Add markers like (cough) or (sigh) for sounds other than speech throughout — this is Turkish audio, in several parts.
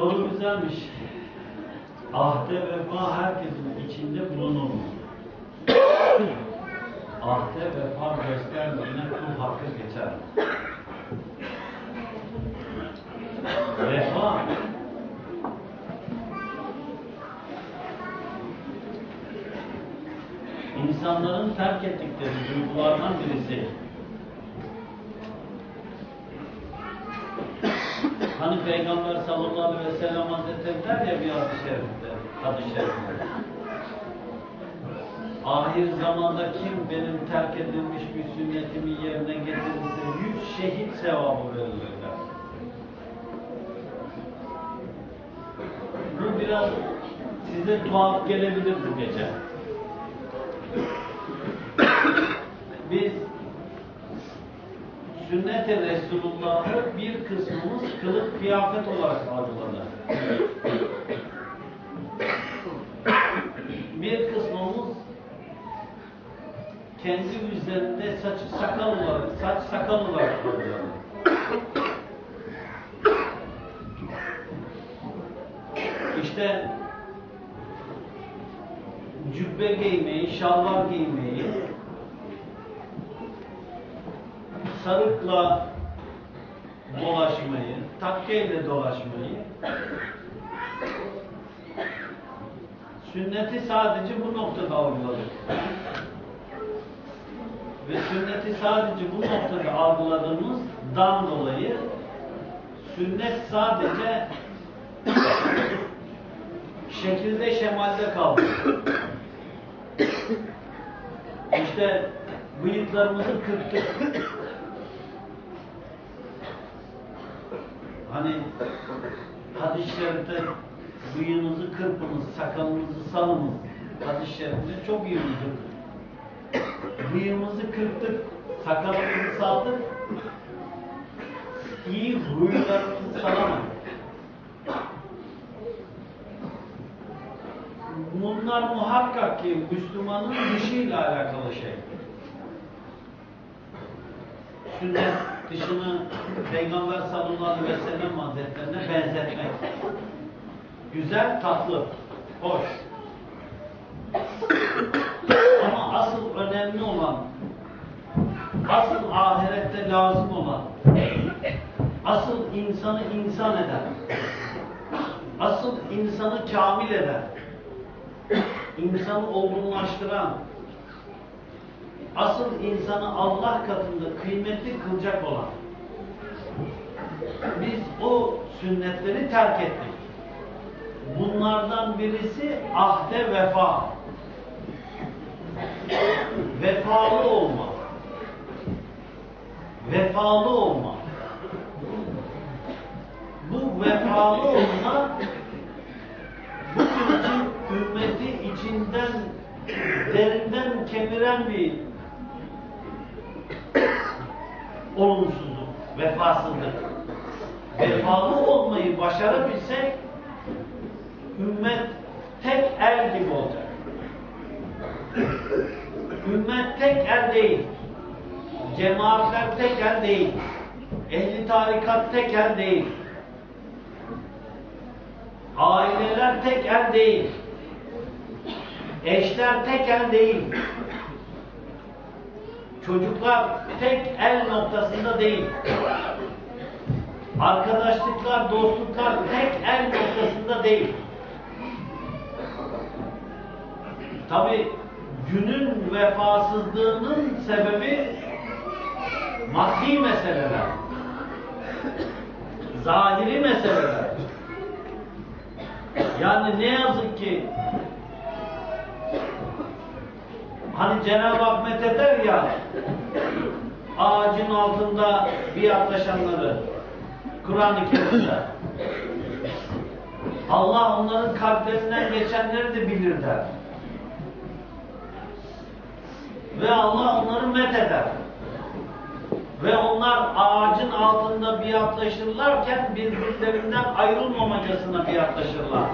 Soru güzelmiş. Ahde vefa herkesin içinde bulunur mu? Ahde vefa göstermeyene kul hakkı geçer? Vefa insanların terk ettikleri duygulardan birisi. Hani Peygamber sallallahu aleyhi ve sellem Hazretleri der ya bir hadis-i şerifte, hadis-i şerifte. Ahir zamanda kim benim terk edilmiş bir sünnetimi yerine getirirse yüz şehit sevabı verilir der. Bu biraz size tuhaf gelebilir bu gece. Biz sünnet-i Resulullah'ı bir kısmımız kılık kıyafet olarak algıladı. Bir kısmımız kendi üzerinde saç sakal olarak, saç sakal olarak algıladı. İşte cübbe giymeyi, şalvar giymeyi, sarıkla dolaşmayı, takkeyle dolaşmayı, sünneti sadece bu noktada algıladık. Ve sünneti sadece bu noktada algıladığımızdan dolayı sünnet sadece şekilde şemalde kaldı. İşte bıyıklarımızı kırptık. Hani hadis-i bıyığınızı kırpınız, sakalınızı salınız. Hadis-i şerifte çok iyi bildir. Bıyığımızı kırptık, sakalımızı saldık. İyi huylarımızı salamadık. Bunlar muhakkak ki Müslümanın dışıyla alakalı şey. Sünnet dışını Peygamber sallallahu aleyhi ve sellem hazretlerine benzetmek. Güzel, tatlı, hoş. Ama asıl önemli olan, asıl ahirette lazım olan, asıl insanı insan eden, asıl insanı kamil eden, insanı olgunlaştıran, asıl insanı Allah katında kıymetli kılacak olan. Biz o sünnetleri terk ettik. Bunlardan birisi ahde vefa. Vefalı olma. Vefalı olma. Bu vefalı olma bugünkü ümmeti içinden derinden kemiren bir (coughs) olumsuzluk, vefasızlık. Vefalı olmayı başarabilsek ümmet tek el gibi olacak. Ümmet tek el değil. Cemaatler tek el değil. Ehli tarikat tek el değil. Aileler tek el değil. Eşler tek el değil. Çocuklar tek el noktasında değil. Arkadaşlıklar, dostluklar tek el noktasında değil. Tabi günün vefasızlığının sebebi maddi meseleler. Zahiri meseleler. Yani ne yazık ki hani Cenab-ı Hak metheder ya ağacın altında bir yaklaşanları Kur'an-ı Kerim'de Allah onların kalplerinden geçenleri de bilir der. Ve Allah onları metheder. Ve onlar ağacın altında biatlaşırlarken birbirlerinden ayrılmamacasına biatlaşırlar.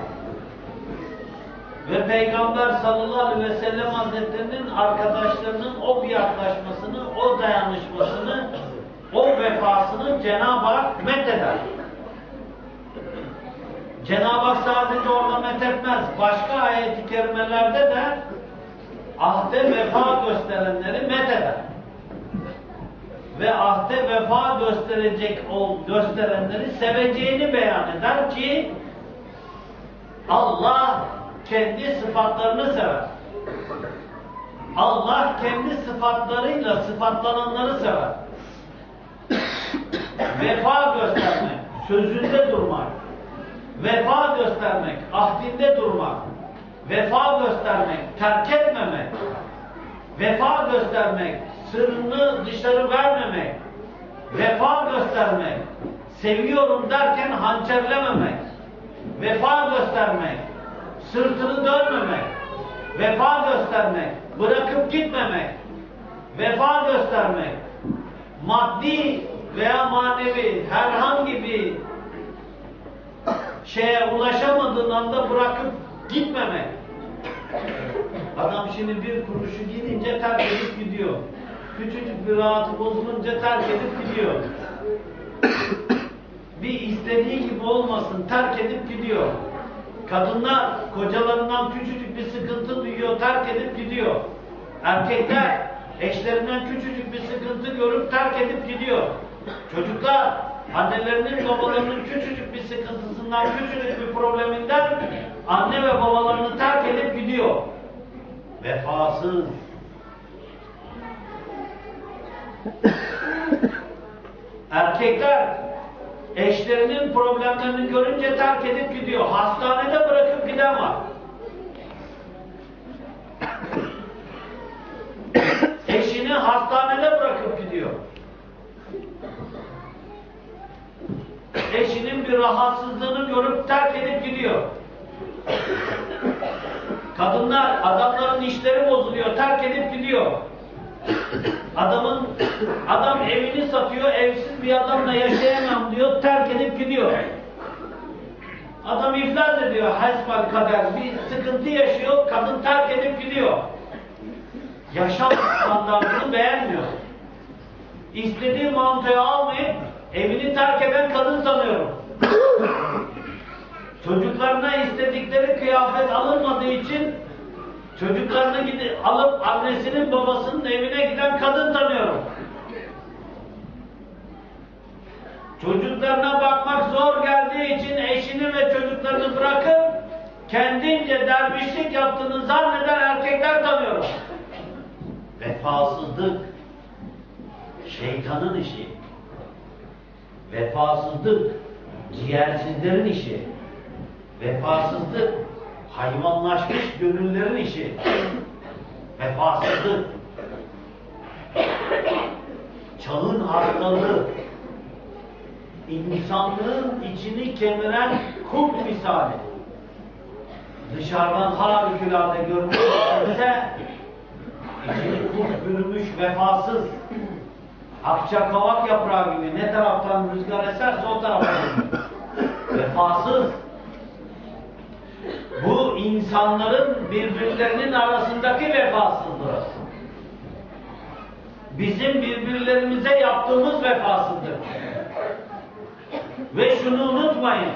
Ve Peygamber sallallahu aleyhi ve sellem hazretlerinin arkadaşlarının o biatlaşmasını, o dayanışmasını, o vefasını Cenab-ı Hak metheder. Cenab-ı Hak sadece orada methetmez. Başka ayet-i kerimelerde de ahde vefa gösterenleri metheder. Ve ahde vefa gösterecek ol, gösterenleri seveceğini beyan eder ki Allah kendi sıfatlarını sever. Allah kendi sıfatlarıyla sıfatlananları sever. Vefa göstermek, sözünde durmak, vefa göstermek, ahdinde durmak, vefa göstermek, terk etmemek, vefa göstermek, sırrını dışarı vermemek, vefa göstermek, seviyorum derken hançerlememek, vefa göstermek, sırtını dönmemek, vefa göstermek, bırakıp gitmemek, vefa göstermek, maddi veya manevi herhangi bir şeye ulaşamadığın anda bırakıp gitmemek. Adam şimdi bir kuruşu gidince terk edip gidiyor. Küçücük bir rahatı bozulunca terk edip gidiyor. Bir istediği gibi olmasın terk edip gidiyor. Kadınlar kocalarından küçücük bir sıkıntı duyuyor, terk edip gidiyor. Erkekler eşlerinden küçücük bir sıkıntı görüp terk edip gidiyor. Çocuklar annelerinin babalarının küçücük bir sıkıntısından, küçücük bir probleminden anne ve babalarını terk edip gidiyor. Vefasız. (laughs) Erkekler eşlerinin problemlerini görünce terk edip gidiyor. Hastanede bırakıp giden var. Eşini hastanede bırakıp gidiyor. Eşinin bir rahatsızlığını görüp terk edip gidiyor. Kadınlar, adamların işleri bozuluyor, terk edip gidiyor. Adamın adam evini satıyor, evsiz bir adamla yaşayamam diyor, terk edip gidiyor. Adam iflas ediyor, hasbel kader, bir sıkıntı yaşıyor, kadın terk edip gidiyor. Yaşam standartını beğenmiyor. İstediği mantoyu almayıp evini terk eden kadın sanıyorum. Çocuklarına istedikleri kıyafet alınmadığı için çocuklarını gidip alıp annesinin babasının evine giden kadın tanıyorum. Çocuklarına bakmak zor geldiği için eşini ve çocuklarını bırakıp kendince dervişlik yaptığını zanneden erkekler tanıyorum. Vefasızlık şeytanın işi. Vefasızlık ciğersizlerin işi. Vefasızlık hayvanlaşmış gönüllerin işi. Vefasızlık çağın hastalığı insanlığın içini kemiren kurt misali. Dışarıdan harikulade görünürse içini kurt bürümüş vefasız akça kavak yaprağı gibi ne taraftan rüzgar eserse o gidiyor. Vefasız. Bu insanların birbirlerinin arasındaki vefasızlığı. Bizim birbirlerimize yaptığımız vefasızlık. Ve şunu unutmayın.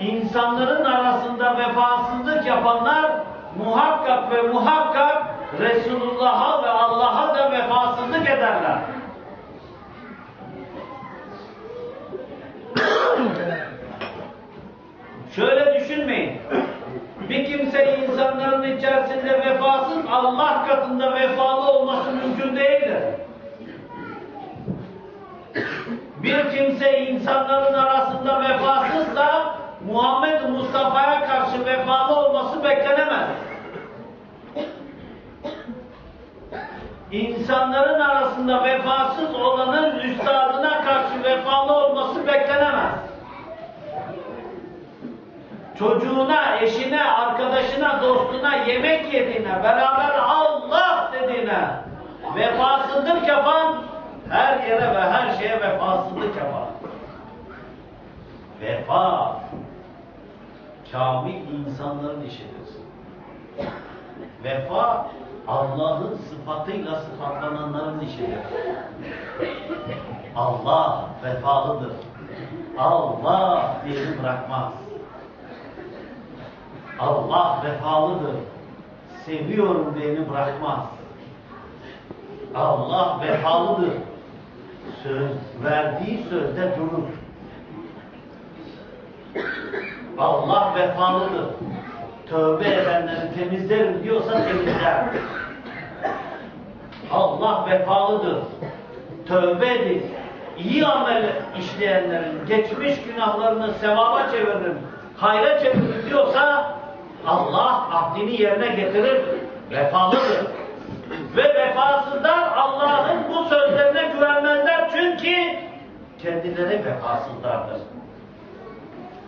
insanların arasında vefasızlık yapanlar muhakkak ve muhakkak Resulullah'a ve Allah'a da vefasızlık ederler. Şöyle insanların içerisinde vefasız, Allah katında vefalı olması mümkün değildir. Bir kimse insanların arasında vefasızsa Muhammed Mustafa'ya karşı vefalı olması beklenemez. İnsanların arasında vefasız olanın üstadına karşı vefalı olması beklenemez. Çocuğuna, eşine, arkadaşına, dostuna yemek yediğine, beraber Allah dediğine vefasızlık yapan her yere ve her şeye vefasızlık yapar. Vefa kamil insanların işidir. Vefa Allah'ın sıfatıyla sıfatlananların işidir. Allah vefalıdır. Allah birini bırakmaz. Allah vefalıdır. Seviyorum beni bırakmaz. Allah vefalıdır. Söz verdiği sözde durur. Allah vefalıdır. Tövbe edenleri temizlerim diyorsa temizler. Allah vefalıdır. Tövbe edin. İyi amel işleyenlerin geçmiş günahlarını sevaba çeviririm, hayra çeviririm diyorsa Allah ahdini yerine getirir. Vefalıdır. Ve vefasızlar Allah'ın bu sözlerine güvenmezler çünkü kendileri vefasızlardır.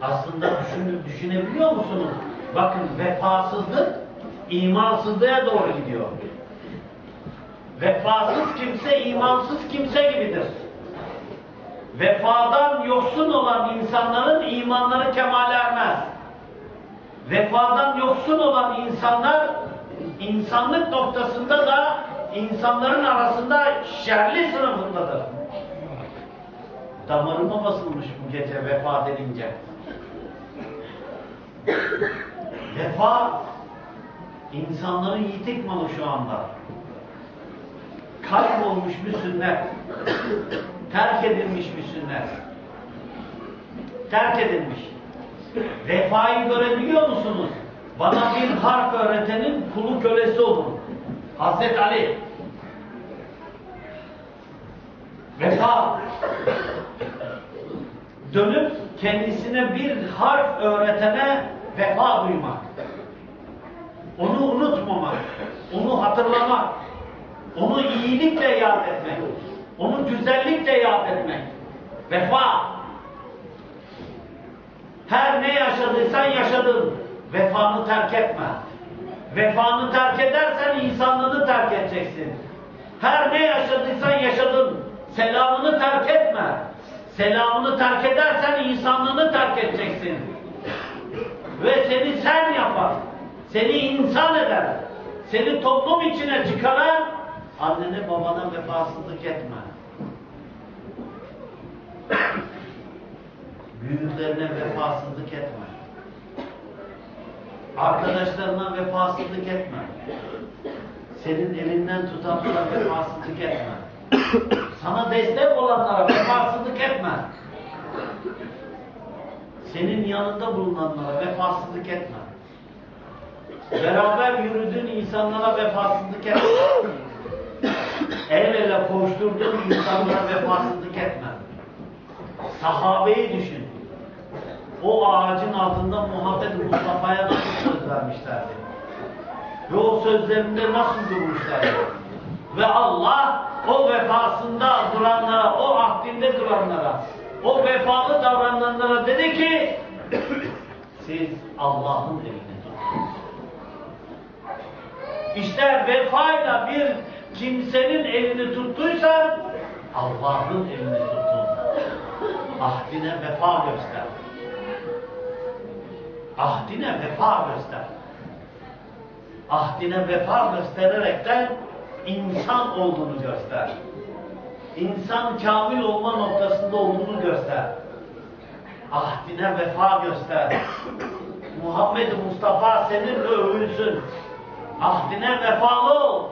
Aslında düşünün, düşünebiliyor musunuz? Bakın vefasızlık imansızlığa doğru gidiyor. Vefasız kimse imansız kimse gibidir. Vefadan yoksun olan insanların imanları kemale ermez. Vefadan yoksun olan insanlar insanlık noktasında da insanların arasında şerli sınıfındadır. Damarıma basılmış bu gece vefa denince. Vefa insanların yitik malı şu anda. Kaybolmuş bir sünnet. Terk edilmiş bir sünnet. Terk edilmiş. Vefayı görebiliyor musunuz? Bana bir harf öğretenin kulu kölesi olun. Hazreti Ali. Vefa. Dönüp kendisine bir harf öğretene vefa duymak. Onu unutmamak. Onu hatırlamak. Onu iyilikle yad etmek. Onu güzellikle yad etmek. Vefa. Her ne yaşadıysan yaşadın. Vefanı terk etme. Vefanı terk edersen insanlığını terk edeceksin. Her ne yaşadıysan yaşadın. Selamını terk etme. Selamını terk edersen insanlığını terk edeceksin. Ve seni sen yapar. Seni insan eder. Seni toplum içine çıkaran annene babana vefasızlık etme. Büyüklerine vefasızlık etme. Arkadaşlarına vefasızlık etme. Senin elinden tutanlara vefasızlık etme. Sana destek olanlara vefasızlık etme. Senin yanında bulunanlara vefasızlık etme. Beraber yürüdüğün insanlara vefasızlık etme. El ele koşturduğun insanlara vefasızlık etme. Sahabeyi düşün. O ağacın altında Muhammed Mustafa'ya nasıl söz vermişlerdi. Ve o sözlerinde nasıl durmuşlardı. Ve Allah o vefasında duranlara, o ahdinde duranlara, o vefalı davrananlara dedi ki siz Allah'ın elini tutun. İşte vefayla bir kimsenin elini tuttuysa Allah'ın elini tutun. Ahdine vefa göster. Ahdine vefa göster. Ahdine vefa göstererekten insan olduğunu göster. İnsan kamil olma noktasında olduğunu göster. Ahdine vefa göster. Muhammed Mustafa seninle övülsün. Ahdine vefalı ol.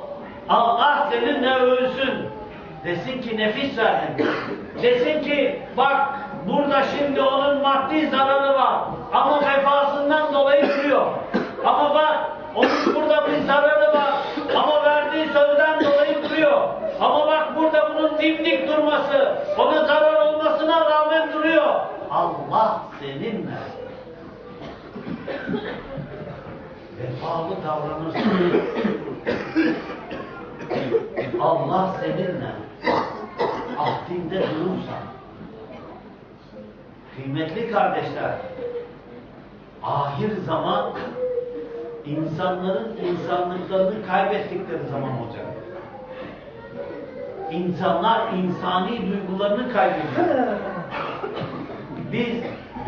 Allah seninle övülsün. Desin ki nefis verdin. Desin ki bak burada şimdi onun maddi zararı var. Ama vefasından dolayı duruyor. Ama bak onun burada bir zararı var. Ama verdiği sözden dolayı duruyor. Ama bak burada bunun dimdik durması, ona zarar olmasına rağmen duruyor. Allah seninle. Vefalı davranırsın. Allah seninle. Ahdinde durursan. Kıymetli kardeşler, ahir zaman insanların insanlıklarını kaybettikleri zaman olacak. İnsanlar insani duygularını kaybediyor. Biz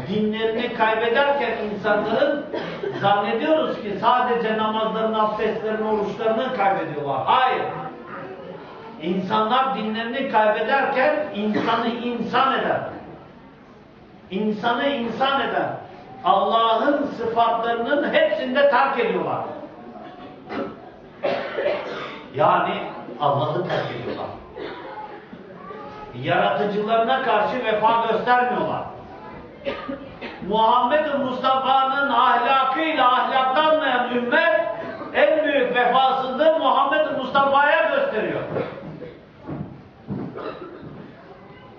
dinlerini kaybederken insanların zannediyoruz ki sadece namazlarını, abdestlerini, oruçlarını kaybediyorlar. Hayır. İnsanlar dinlerini kaybederken insanı insan eder. İnsanı insan eder. Allah'ın sıfatlarının hepsinde terk ediyorlar. Yani Allah'ı terk ediyorlar. Yaratıcılarına karşı vefa göstermiyorlar. Muhammed Mustafa'nın ahlakıyla ahlaklanmayan ümmet en büyük vefasızlığı Muhammed Mustafa'ya gösteriyor.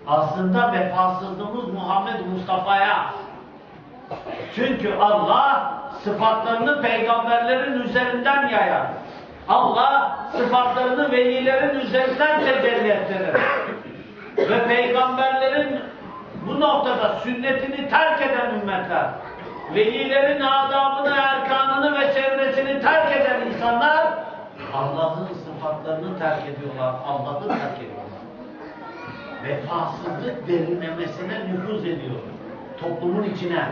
Aslında vefasızlığımız Muhammed Mustafa'ya. Çünkü Allah sıfatlarını peygamberlerin üzerinden yayar. Allah sıfatlarını velilerin üzerinden tecelli ettirir. Ve peygamberlerin bu noktada sünnetini terk eden ümmetler, velilerin adabını, erkanını ve çevresini terk eden insanlar Allah'ın sıfatlarını terk ediyorlar, Allah'ı terk ediyorlar. Vefasızlık derinlemesine nüfuz ediyor. Toplumun içine.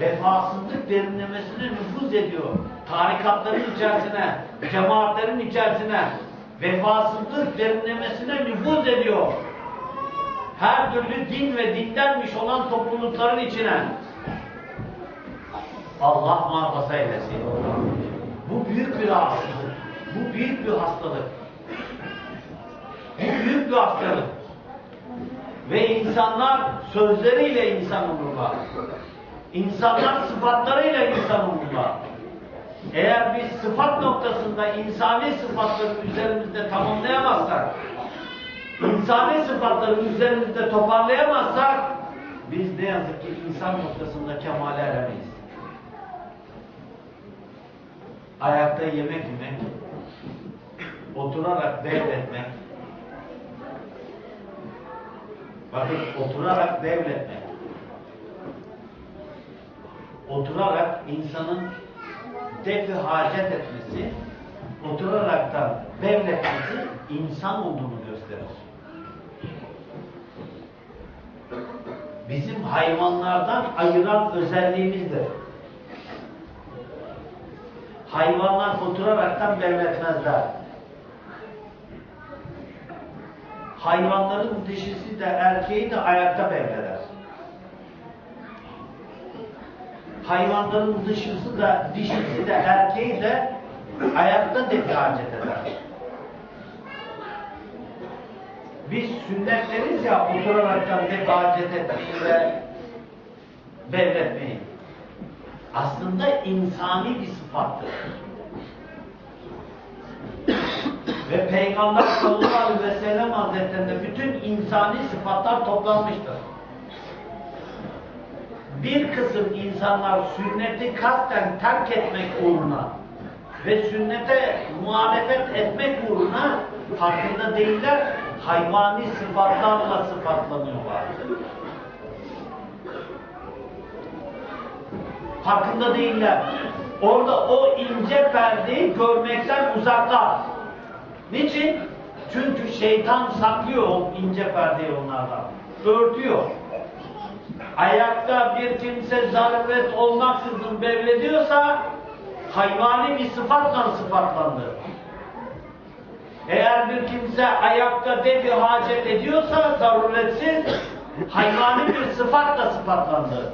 Vefasızlık derinlemesine nüfuz ediyor. Tarikatların içerisine, cemaatlerin içerisine. Vefasızlık derinlemesine nüfuz ediyor. Her türlü din ve dindenmiş olan toplulukların içine. Allah muhafaza eylesin. Bu büyük bir rahatsızlık. Bu büyük bir hastalık. Bu büyük bir hastalık. Ve insanlar sözleriyle insan olurlar. İnsanlar sıfatlarıyla insan olurlar. Eğer biz sıfat noktasında insani sıfatları üzerimizde tamamlayamazsak, insani sıfatları üzerimizde toparlayamazsak, biz ne yazık ki insan noktasında kemale eremeyiz. Ayakta yemek yemek, oturarak devretmek, bakın oturarak devretmek, oturarak insanın defi hacet etmesi, oturaraktan devletmesi insan olduğunu gösterir. Bizim hayvanlardan ayıran özelliğimizdir. Hayvanlar oturaraktan devletmezler. Hayvanların dişisi de erkeği de ayakta bekleder. Hayvanların dışısı da dişisi de erkeği de ayakta defacet eder. Biz sünnetleriz ya oturaraktan defacet etmeyi ve devretmeyi. Aslında insani bir sıfattır. Ve Peygamber sallallahu aleyhi ve sellem hazretlerinde bütün insani sıfatlar toplanmıştır. Bir kısım insanlar sünneti kasten terk etmek uğruna ve sünnete muhalefet etmek uğruna farkında değiller, hayvani sıfatlarla sıfatlanıyorlar. Farkında değiller. Orada o ince perdeyi görmekten uzaklar. Niçin? Çünkü şeytan saklıyor o ince perdeyi onlardan. Örtüyor. Ayakta bir kimse zaruret olmaksızın bevlediyorsa hayvani bir sıfatla sıfatlandı. Eğer bir kimse ayakta defi hacet ediyorsa zaruretsiz hayvani bir sıfatla sıfatlandı.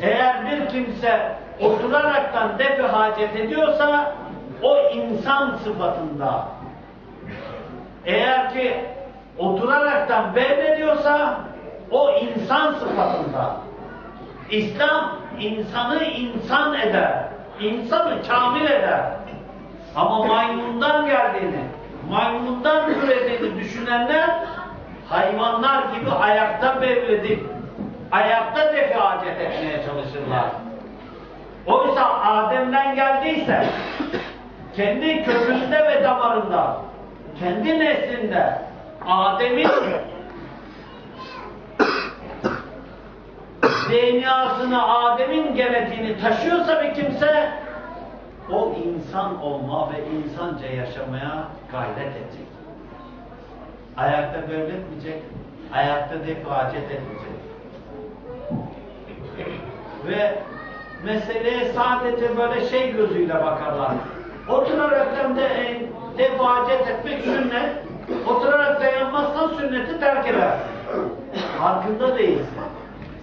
Eğer bir kimse oturaraktan defi hacet ediyorsa o insan sıfatında. Eğer ki oturaraktan bevrediyorsa o insan sıfatında. İslam insanı insan eder. insanı kamil eder. Ama maymundan geldiğini, maymundan türediğini düşünenler hayvanlar gibi ayakta bevredip ayakta defacet etmeye çalışırlar. Oysa Adem'den geldiyse kendi kökünde ve damarında kendi neslinde Adem'in (coughs) DNA'sını, Adem'in genetiğini taşıyorsa bir kimse o insan olma ve insanca yaşamaya gayret edecek. Ayakta devletmeyecek, ayakta defacet etmeyecek. Ve meseleye sadece böyle şey gözüyle bakarlar. Oturaraktan da e, defacet etmek sünnet, oturarak dayanmazsan sünneti terk edersin. Farkında değilsin.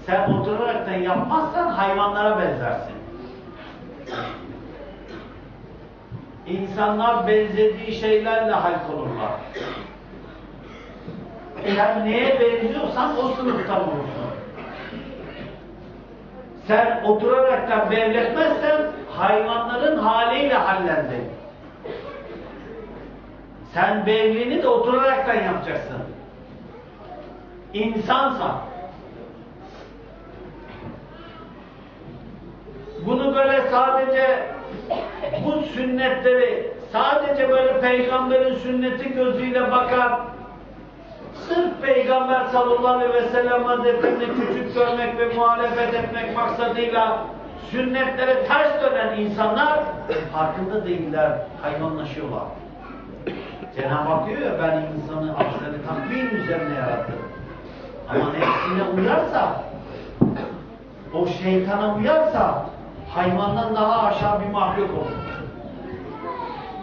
Sen oturaraktan yapmazsan hayvanlara benzersin. İnsanlar benzediği şeylerle halk olurlar. Sen neye benziyorsan o sınıftan olursun. Sen oturaraktan devletmezsen hayvanların haliyle hallendin. Sen bevlini de oturaraktan yapacaksın. İnsansan. Bunu böyle sadece bu sünnetleri sadece böyle peygamberin sünneti gözüyle bakar sırf peygamber sallallahu aleyhi ve sellem hazretlerini küçük görmek ve muhalefet etmek maksadıyla sünnetlere ters dönen insanlar farkında değiller, hayvanlaşıyorlar. Cenab-ı Hak diyor ya ben insanı aksine takvim üzerine yarattım. Ama nefsine uyarsa o şeytana uyarsa hayvandan daha aşağı bir mahluk olur.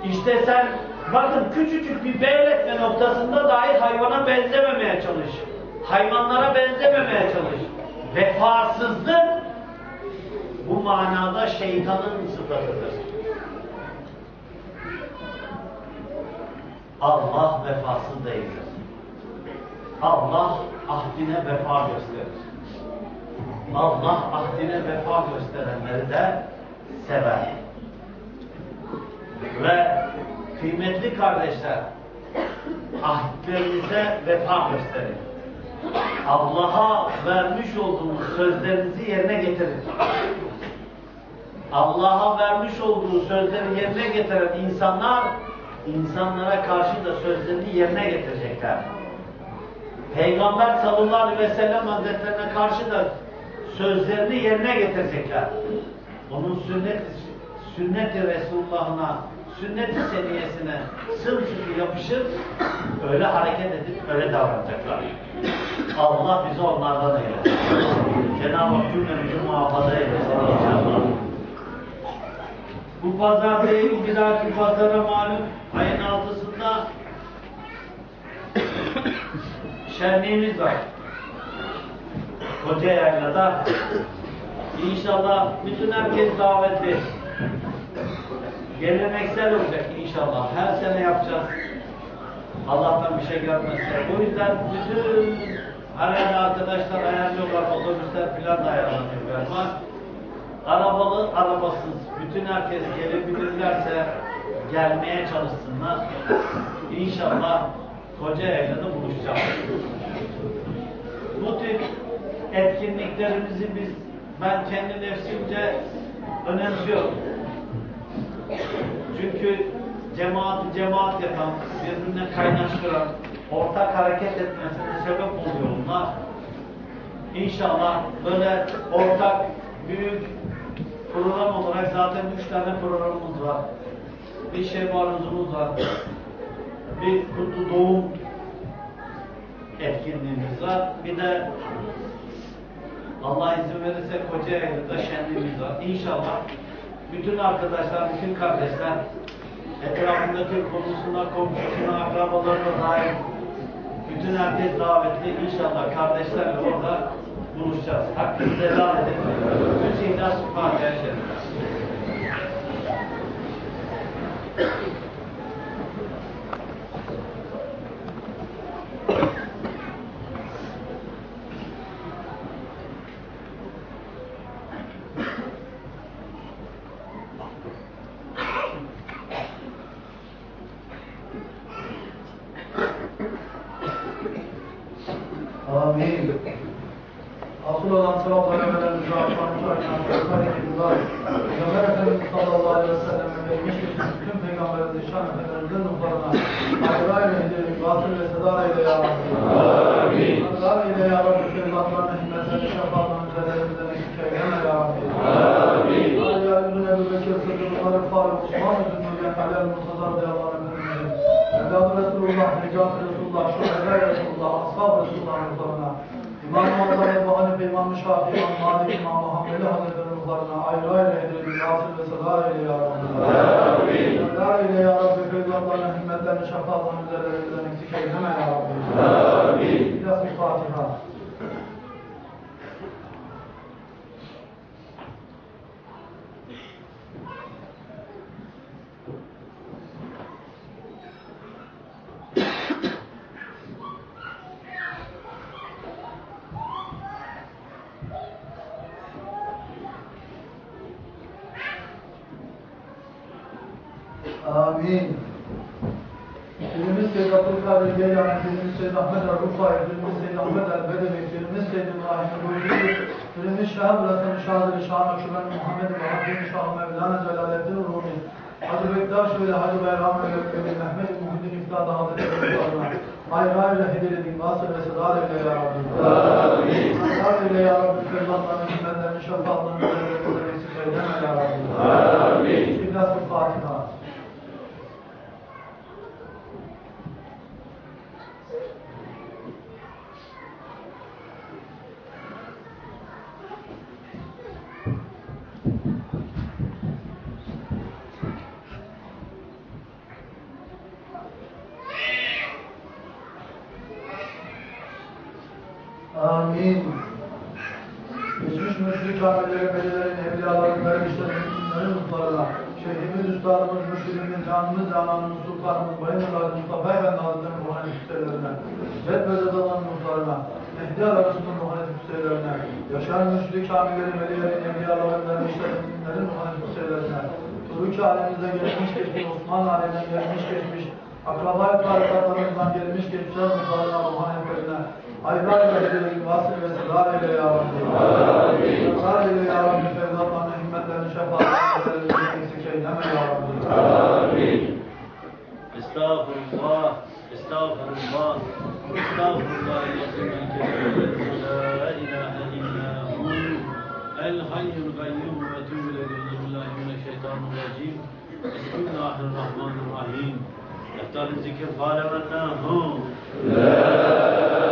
İşte sen bakın küçücük bir beyletme noktasında dahi hayvana benzememeye çalış. Hayvanlara benzememeye çalış. Vefasızlık bu manada şeytanın sıfatıdır. Allah vefasız değildir. Allah ahdine vefa gösterir. Allah ahdine vefa gösterenleri de sever. Ve kıymetli kardeşler, ahdlerinize vefa gösterin. Allah'a vermiş olduğunuz sözlerinizi yerine getirin. Allah'a vermiş olduğu sözleri yerine getiren insanlar, insanlara karşı da sözlerini yerine getirecekler. Peygamber sallallahu aleyhi ve sellem hazretlerine karşı da sözlerini yerine getirecekler. Onun sünnet sünnet-i Resulullah'ına, sünnet-i seniyesine sımsıkı yapışıp öyle hareket edip öyle davranacaklar. Allah bizi onlardan eylesin. Cenab-ı Hak cümlemizi muhafaza eylesin inşallah. Bu pazar değil, bir dahaki pazara malum ayın altısında şenliğimiz var. Koca Yayla'da. İnşallah bütün herkes davetli. Geleneksel olacak inşallah. Her sene yapacağız. Allah'tan bir şey gelmezse. O yüzden bütün herhalde arkadaşlar ayarlıyorlar, otobüsler falan da ayarlanıyor galiba. Arabalı, arabasız. Bütün herkes gelebilirlerse gelmeye çalışsınlar. İnşallah Koca Yayla'da buluşacağız. Bu tip etkinliklerimizi biz ben kendi nefsimce önemsiyorum. Çünkü cemaati cemaat yapan, birbirine kaynaştıran, ortak hareket etmesine sebep oluyor bunlar. İnşallah böyle ortak, büyük program olarak zaten üç tane programımız var. Bir şey maruzumuz var. Bir kutlu doğum etkinliğimiz var. Bir de Allah izin verirse Kocaeli'de şenliğimiz var. İnşallah bütün arkadaşlar, bütün kardeşler etrafındaki konusuna, komşusuna, akrabalarına dair bütün herkes davetli. İnşallah kardeşlerle orada buluşacağız. Hakkınızı helal edin. Hüseyin Nasip Fatiha Şerif. Amin. Asıl olan sevap talebelerimize artmanın şartlarına Peygamber Efendimiz sallallahu aleyhi ve sellem'in vermiş geçmiş bütün peygamberimizin şan efendilerimizin ruhlarına hayra ile hediyelik, vasıl ve sedar eyle ya Rabbi. Amin. Sedar ya. Feyzatlarına himmetlerini şefaatlerini üzerlerimizden eksik eyleme ya Rabbi. Amin. Ya Ünlü Ebu Bekir Sıddık, Faruk Osman Üzülmüyen, Halil. Evladı Resulullah, Necat Resulullah, Resulullah, Ashab Resulullah'ın ruhlarına. İmam Muhammad Ebu Hanife, İmam Şafii, İmam Malik, İmam Muhammed'i Hazretleri ruhlarına ayrı ayrı hediyelik, vasıl ve sedar eyle ya Rabbi. Amin. Sedar eyle ya Rabbi. Feyzatlarına himmetlerini şefaatlerini üzerlerimizden eksik eyleme ya Rabbi. Amin. İlyas-ı Fatiha. Amin. Dilimiz Seyyid Abdülkadir Geylani, dilimiz Seyyid Ahmet el-Rufai, dilimiz Seyyid Ahmet el-Bedevi, dilimiz Seyyid İbrahim Gülcü, dilimiz Şahab Rasul Şahı Şahı Şuben Muhammed Bahaddin Şahı Mevlana Celaleddin Rumi, Hacı Bektaş ve Hacı Bayram ve Mehmet Muhiddin İftada Hazretleri hayır hayır hediyeledin, vasıl ve sedar eyle ya Rabbi. Amin. Sedar eyle ya Rabbi, Fevzatlarını, hizmetlerini, şefaatlerini, eksik eyleme ya Rabbi. Amin. İhlas-ı Fatiha. Amin. Geçmiş müşrik amellerin, velilerin, evliyaların, vermişlerin, ruhlarına, Şeyhimiz, Üstadımız, Mürşidimiz, Canımız, Cananımız, Sultanımız, Bayınırlar, Mustafa Efendi Hazretleri'nin ruhani kütlelerine, Cedvede zaman ruhlarına, Mehdi arasının ruhani kütlelerine, yaşayan müşrik amellerin, velilerin, evliyaların, vermişlerin, ruhani kütlelerine, Turuk alemimize gelmiş geçmiş, Osmanlı alemine gelmiş geçmiş, akraba-i tarikatlarımızdan gelmiş geçmişler ruhlarına, ruhani kütlelerine, Hayırlar ve hediyeleri vasıl ve sedar eyle ya Rabbi. Amin. Sedar eyle ya Rabbi. Fevzatlarını, himmetlerini, şefaatlerini, eksik eyleme ya Rabbi. Estağfurullah, estağfurullah, estağfurullah La ilahe illa hu, el hayyul gayyum ve tübü billahi mineşşeytanirracim. Bismillahirrahmanirrahim. تو تر ذکر والا نہ ہوں؟